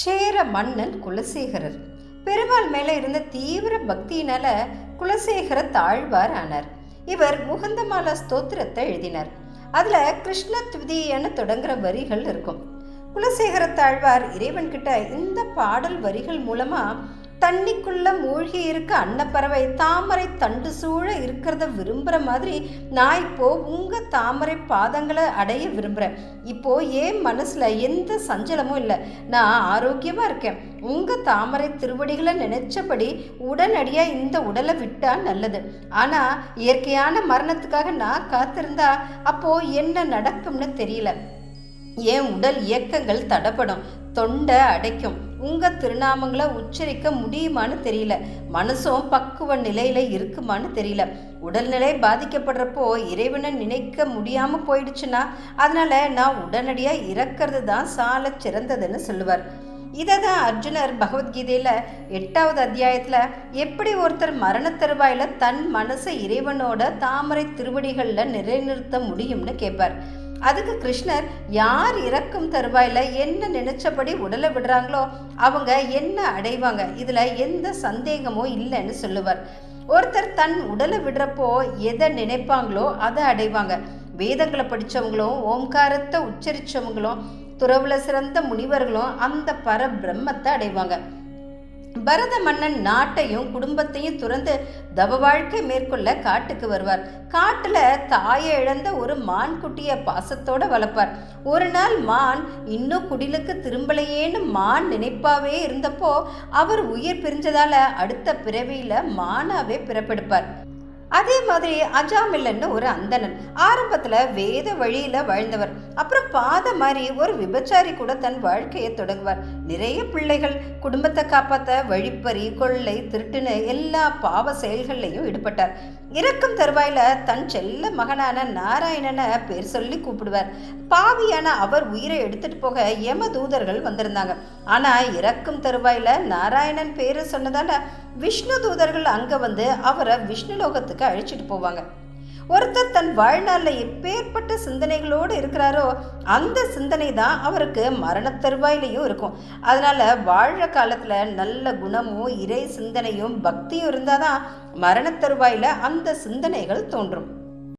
சேர மன்னன் குலசேகரர். பெருமாள் மேலே இருந்த தீவிர பக்தியினால குலசேகர தாழ்வார் ஆனார். இவர் முகந்தமாலா ஸ்தோத்திரத்தை எழுதினார். அதில் கிருஷ்ண துதியன்னு தொடங்குற வரிகள் இருக்கும். குலசேகர தாழ்வார் இறைவன் கிட்ட இந்த பாடல் வரிகள் மூலமாக தண்ணிக்குள்ள மூழ்கி இருக்க அன்னப்பறவை தாமரை தண்டு சூழ இருக்கிறத விரும்புகிற மாதிரி நான் இப்போ உங்கள் தாமரை பாதங்களை அடைய விரும்புகிறேன் இப்போ ஏன் மனசில் எந்த சஞ்சலமும் இல்லை. நான் ஆரோக்கியமாக இருக்கேன். உங்கள் தாமரை திருவடிகளை நினைச்சபடி உடனடியாக இந்த உடலை விட்டால் நல்லது. ஆனால் இயற்கையான மரணத்துக்காக நான் காத்திருந்தா அப்போது என்ன நடக்கும்னு தெரியல. என் உடல் இயக்கங்கள் தடப்படும். தொண்டை அடைக்கும். உங்கள் திருநாமங்களை உச்சரிக்க முடியுமான்னு தெரியல. மனசும் பக்குவ நிலையில் இருக்குமான்னு தெரியல. உடல்நிலை பாதிக்கப்படுறப்போ இறைவனை நினைக்க முடியாமல் போயிடுச்சுன்னா அதனால் நான் உடனடியாக இறக்கிறது தான் சால சிறந்ததுன்னு சொல்லுவார். இதை தான் அர்ஜுனர் பகவத்கீதையில் எட்டாவது அத்தியாயத்தில் எப்படி ஒருத்தர் மரண தருவாயில் தன் மனசை இறைவனோட தாமரை திருவடிகளில் நிலைநிறுத்த முடியும்னு கேட்பார் அதுக்கு கிருஷ்ணர் யார் இறக்கும் தருவாயில் என்ன நினைச்சபடி உடலை விடுறாங்களோ அவங்க என்ன அடைவாங்க? இதில் எந்த சந்தேகமும் இல்லைன்னு சொல்லுவார். ஒருத்தர் தன் உடலை விடுறப்போ எதை நினைப்பாங்களோ அதை அடைவாங்க. வேதங்களை படித்தவங்களும் ஓம்காரத்தை உச்சரித்தவங்களும் துறவுல சிறந்த முனிவர்களும் அந்த பர பிரம்மத்தை அடைவாங்க. பரத மன்னன் நாட்டையும் குடும்பத்தையும் துறந்து தவ வாழ்க்கை மேற்கொள்ள காட்டுக்கு வருவார். காட்டுல தாயை இழந்த ஒரு மான் குட்டிய பாசத்தோட வளர்ப்பார். ஒரு நாள் மான் இன்னும் குடிலுக்கு திரும்பலையேன்னு மான் நினைப்பாவே இருந்தப்போ அவர் உயிர் பிரிஞ்சதால அடுத்த பிறவியில மானாவே பிறப்பெடுப்பார். அதே மாதிரி அஜாமில்லன்னு ஒரு அந்தணன். ஆரம்பத்தில் வேத வழியில் வாழ்ந்தவர். அப்புறம் பாத மாதிரி ஒரு விபச்சாரி கூட தன் வாழ்க்கையை தொடங்குவார். நிறைய பிள்ளைகள் குடும்பத்தை காப்பாற்ற வழிப்பறி கொள்ளை திருட்டுன்னு எல்லா பாவ செயல்கள்லையும் ஈடுபட்டார். இறக்கும் தருவாயில் தன் செல்ல மகனான நாராயணனை பேர் சொல்லி கூப்பிடுவார். பாவியான அவர் உயிரை எடுத்துட்டு போக யம தூதர்கள் வந்திருந்தாங்க. ஆனால் இறக்கும் தருவாயில் நாராயணன் பேரை சொன்னதால விஷ்ணு தூதர்கள் அங்கே வந்து அவரை விஷ்ணு லோகத்துக்கு அழைச்சிட்டு போவாங்க. ஒருத்தர் தன் வாழ்நாளில் எப்பேற்பட்ட சிந்தனைகளோடு இருக்கிறாரோ அந்த சிந்தனை தான் அவருக்கு மரண தருவாயிலையும் இருக்கும். அதனால் வாழ்கிற காலத்தில் நல்ல குணமும் இறை சிந்தனையும் பக்தியும் இருந்தால் தான் மரண தருவாயில் அந்த சிந்தனைகள் தோன்றும்.